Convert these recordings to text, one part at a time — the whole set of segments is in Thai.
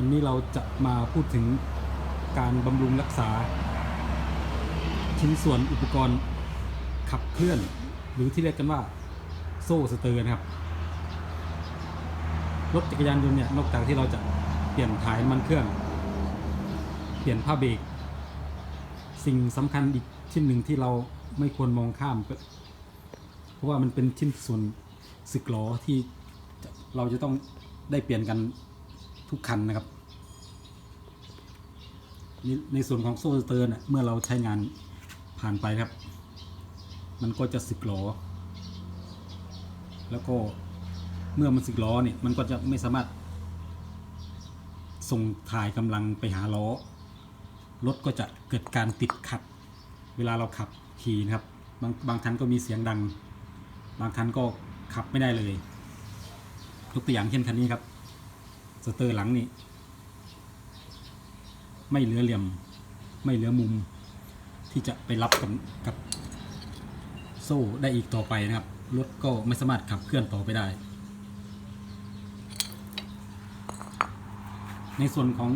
วันนี้เราจะมาพูดถึงการบำรุงรักษา ชิ้นส่วนอุปกรณ์ขับเคลื่อน หรือที่เรียกกันว่าโซ่สเตอร์นะครับ รถจักรยานยนต์เนี่ยนอกจากที่เราจะเปลี่ยนถ่ายมันเครื่อง เปลี่ยนผ้าเบรกสิ่งสำคัญอีกชิ้นหนึ่งที่เราไม่ควรมองข้าม เพราะว่ามันเป็นชิ้นส่วนสึกหรอที่เราจะต้องได้เปลี่ยนกัน ทุกคันนะครับในในส่วนของโซ่สเตอร์เนี่ยเมื่อเราใช้งานผ่านไปครับ มันก็จะสึกหรอแล้วก็เมื่อมันสึกล้อเนี่ยมันก็จะไม่สามารถ ส่งถ่ายกำลังไปหาล้อรถก็จะเกิดการติดขัด เวลาเราขับขี่นะครับ บางบางคันก็มีเสียงดัง บางคันก็ขับไม่ได้เลยยกตัวอย่างเช่นคันนี้ครับ เตอร์หลังนี่ไม่เหลือเหลี่ยม ไม่เหลือมุม ที่จะไปรับกับกับโซ่ได้อีกต่อไปนะครับ รถก็ไม่สามารถขับเคลื่อนต่อไปได้ ในส่วนของ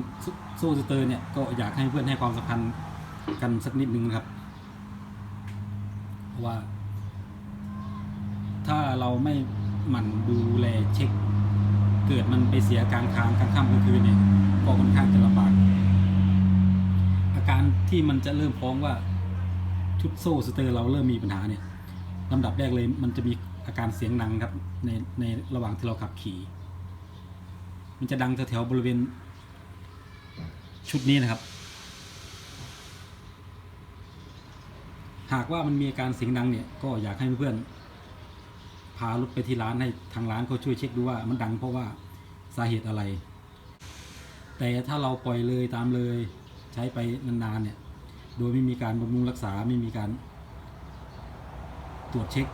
โซ่สเตอร์เนี่ยก็อยากให้เพื่อนให้ความสำคัญกันสักนิดนึงนะครับเพราะว่า ถ้าเราไม่หมั่นดูแลเช็ค เกิดมันไปเสียกลางทางกลางค่ำกลางคืนเนี่ยก็ค่อนข้างจะลำบากอาการที่มันจะเริ่มฟ้องว่าชุดโซ่สเตอร์เราเริ่มมีปัญหาเนี่ยลำดับแรกเลยมันจะมีอาการเสียงดังครับในในระหว่างที่เราขับขี่ มันจะดังแถวๆบริเวณชุดนี้นะครับ หากว่ามันมีอาการเสียงดังเนี่ยก็อยากให้เพื่อนๆ พารถไปที่ร้านให้ทางร้านเขาช่วยเช็คดูว่ามันดังเพราะว่าสาเหตุอะไร แต่ถ้าเราปล่อยเลยตามเลยใช้ไปนานๆเนี่ย โดยไม่มีการบำรุงรักษาไม่มีการ ตรวจเช็ค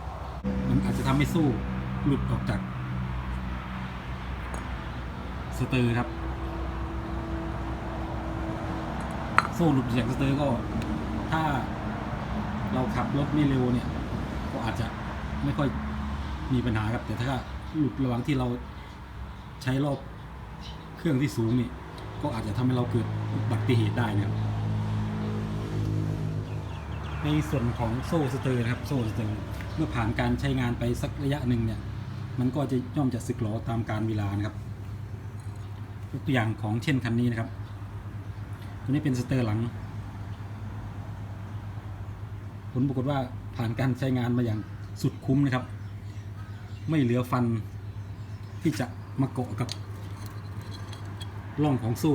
มันอาจจะทำให้สู้หลุดออกจากสเตอร์ครับโซ่หลุดจากสเตอร์ก็ ถ้าเราขับรถไม่เร็วเนี่ย ก็อาจจะไม่ค่อย มีปัญหาครับ แต่ถ้าหลุดระหว่างที่เราใช้รอบเครื่องที่สูงนี่ ก็อาจจะทำให้เราเกิดอุบัติเหตุได้นะครับ ในส่วนของโซ่สเตอร์นะครับโซ่สเตอร์เมื่อผ่านการใช้งานไปสักระยะหนึ่งเนี่ย มันก็จะย่อมจะสึกหรอตามการเวลานะครับยกตัวอย่างของเช่นคันนี้นะครับ ตัวนี้เป็นสเตอร์หลัง ผลปรากฏว่าผ่านการใช้งานมาอย่างสุดคุ้มนะครับ ไม่เหลือฟัน ที่จะมาเกาะกับร่องของโซ่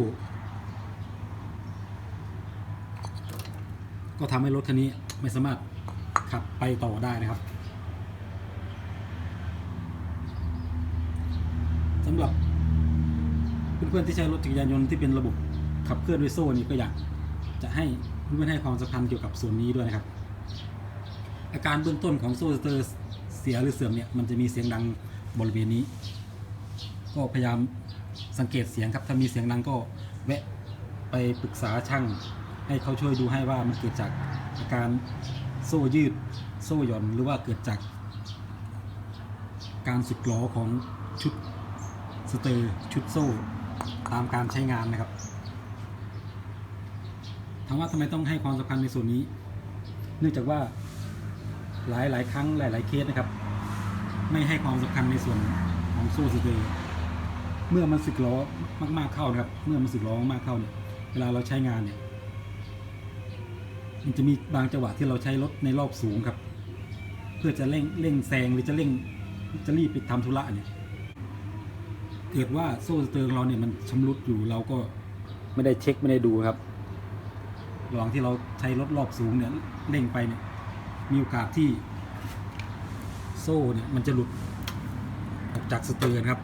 ก็ทำให้รถคันนี้ไม่สามารถขับไปต่อได้นะครับสำหรับเพื่อนๆที่ใช้รถจักรยานยนต์ที่เป็นระบบขับเคลื่อนด้วยโซ่นี่ก็อยากจะให้เพื่อนๆให้ความสำคัญเกี่ยวกับส่วนนี้ด้วยนะครับ อาการเบื้องต้นของโซ่สเตอร์ เสียหรือเสื่อมเนี่ยมันจะมีเสียงดังบริเวณนี้ ก็พยายามสังเกตเสียงครับถ้ามีเสียงดังก็แวะไปปรึกษาช่างให้เขาช่วยดูให้ว่ามันเกิดจากอาการโซ่ยืดโซ่หย่อนหรือว่าเกิดจาก การสึกหรอของชุดสเตอร์ชุดโซ่ตามการใช้งานนะครับถามว่าทำไมต้องให้ความสำคัญในส่วนนี้ เนื่องจากว่า หลายหลายครั้งหลายหลายเคสนะครับ ไม่ให้ความสำคัญในส่วนของโซ่สเตอร์เมื่อมันสึกล้อมากๆเข้านะครับ เมื่อมันสึกล้อมากเข้าเนี่ยเวลาเราใช้งานเนี่ยมันจะมีบางจังหวะที่เราใช้รถในรอบสูงครับ เพื่อจะเร่งเร่งแซงหรือจะเร่งจะรีบไปทำธุระเนี่ยเกิดว่าโซ่สเตอร์ของเราเนี่ยมันชำรุดอยู่เราก็ไม่ได้เช็คไม่ได้ดูครับระหว่างที่เราใช้รถรอบสูงเนี่ยเร่งไปเนี่ย มีโอกาสที่ โซ่เนี่ยมันจะหลุดออกจากสเตอร์นะครับ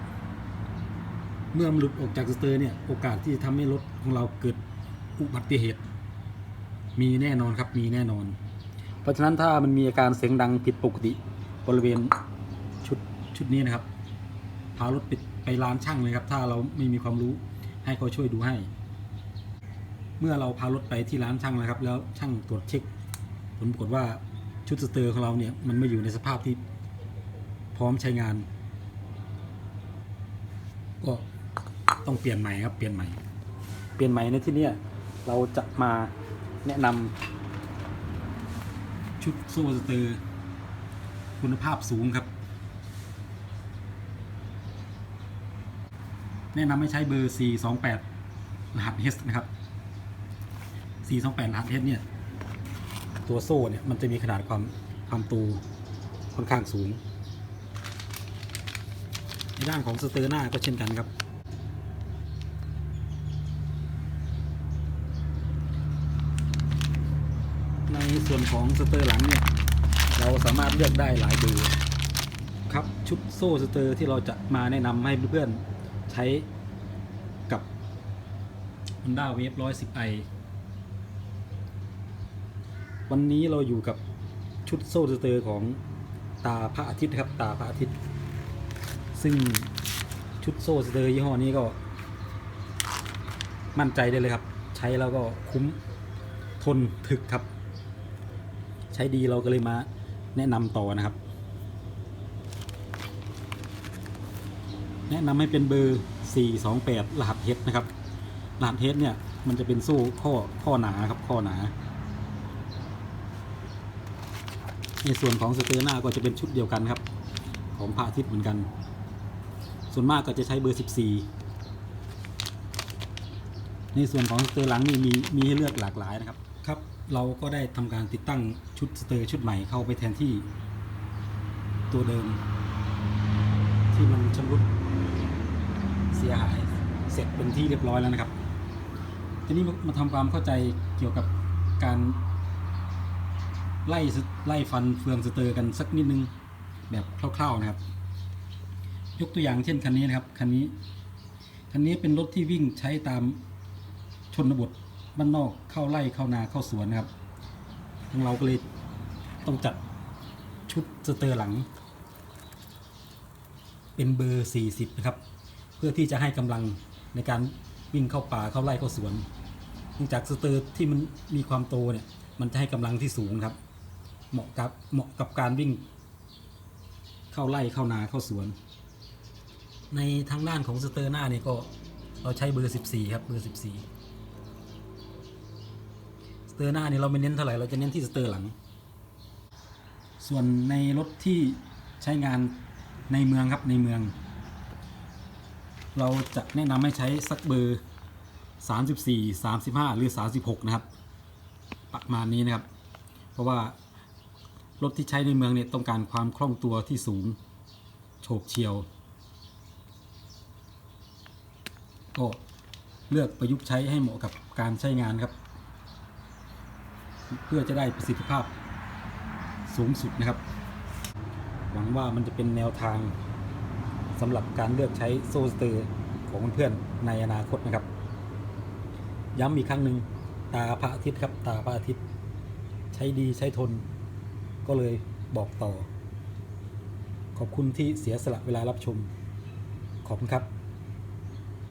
เมื่อมันหลุดออกจากสเตอร์เนี่ยโอกาสที่จะทำให้รถของเราเกิดอุบัติเหตุ มีแน่นอนครับมีแน่นอน เพราะฉะนั้นถ้ามันมีอาการเสียงดังผิดปกติบริเวณชุดชุดนี้นะครับพารถไปไปร้านช่างเลยครับ ถ้าเราไม่มีความรู้ให้เขาช่วยดูให้ เมื่อเราพารถไปที่ร้านช่างนะครับ แล้วช่างตรวจเช็คผลปรากฏว่า ชุดสเตอร์ของเราเนี่ยมันไม่อยู่ในสภาพที่พร้อมใช้งาน ก็ต้องเปลี่ยนใหม่ครับเปลี่ยนใหม่ เปลี่ยนใหม่ในที่นี้เราจะมาแนะนำชุดโซ่สเตอร์คุณภาพสูงครับ แนะนำให้ใช้เบอร์ 428 รหัส H นะครับ 428 รหัส H เนี่ย ตัวโซ่เนี่ยมันจะมีขนาดความความตูค่อนข้างสูง ในด้านของสเตอร์หน้าก็เช่นกันครับ ในส่วนของสเตอร์หลังเนี่ยเราสามารถเลือกได้หลายเบอร์ครับชุดโซ่สเตอร์ที่เราจะมาแนะนำให้เพื่อนๆใช้กับ Honda Wave 110i วันนี้เราอยู่กับชุดโซ่สเตอร์ของตาพระอาทิตย์ครับตาพระอาทิตย์ ซึ่งชุดโซ่สเตอร์ยี่ห้อนี้ก็ มั่นใจได้เลยครับ ใช้แล้วก็คุ้มทนถึกครับ ใช้ดีเราก็เลยมาแนะนำต่อนะครับ แนะนำให้เป็นเบอร์ 428 รหัสเฮดนะครับ รหัสเฮดเนี่ยมันจะเป็นโซ่ข้อข้อหนาครับข้อหนา ในส่วนของสเตอร์หน้าก็จะเป็นชุดเดียวกันครับ ของพระอาทิตย์เหมือนกัน ส่วนมากก็จะใช้เบอร์ 14 ในส่วนของสเตอร์หลังนี่มีมีให้เลือกหลากหลายนะครับครับ เราก็ได้ทำการติดตั้งชุดสเตอร์ชุดใหม่เข้าไปแทนที่ตัวเดิม ที่มันชำรุดเสียหายเสร็จเป็นที่เรียบร้อยแล้วนะครับ ทีนี้มามาทำความเข้าใจเกี่ยวกับการ ไล่ไล่ฟันเฟืองสเตอร์กันสักนิดนึงแบบคร่าวๆนะครับ ยกตัวอย่างเช่นคันนี้นะครับคันนี้คันนี้เป็นรถที่วิ่งใช้ตามชนบทบ้านนอกเข้าไร่เข้านาเข้าสวนนะครับทางเราก็เลยต้องจัดชุดสเตอร์หลัง เป็นเบอร์ 40 นะครับ เพื่อที่จะให้กำลังในการวิ่งเข้าป่าเข้าไร่เข้าสวนเนื่องจากสเตอร์ที่มันมีความโตเนี่ย มันจะให้กำลังที่สูงครับ เหมาะกับเหมาะกับการวิ่ง เข้าไร่เข้านาเข้าสวน ในทางด้านของสเตอร์หน้าเนี่ยก็เราใช้เบอร์ 14 ครับเบอร์ 14 สเตอร์หน้าเนี่ยเราไม่เน้นเท่าไหร่เราจะเน้นที่สเตอร์หลัง ส่วนในรถที่ใช้งานในเมืองครับในเมือง เราจะแนะนำให้ใช้สักเบอร์ 34 35 หรือ 36 นะครับ ประมาณนี้นะครับ เพราะว่า รถที่ใช้ในเมืองเนี่ยต้องการความคล่องตัวที่สูง โฉบเฉียว ก็เลือกประยุกต์ใช้ให้เหมาะกับการใช้งานครับ เพื่อจะได้ประสิทธิภาพสูงสุดนะครับ หวังว่ามันจะเป็นแนวทางสำหรับการเลือกใช้โซสเตอร์ของเพื่อนในอนาคตนะครับ ย้ำอีกครั้งหนึ่งตาพระอาทิตย์ครับ ตาพระอาทิตย์ ใช้ดีใช้ทน ก็เลยบอกต่อ ขอบคุณที่เสียสละเวลารับชม ขอบคุณครับ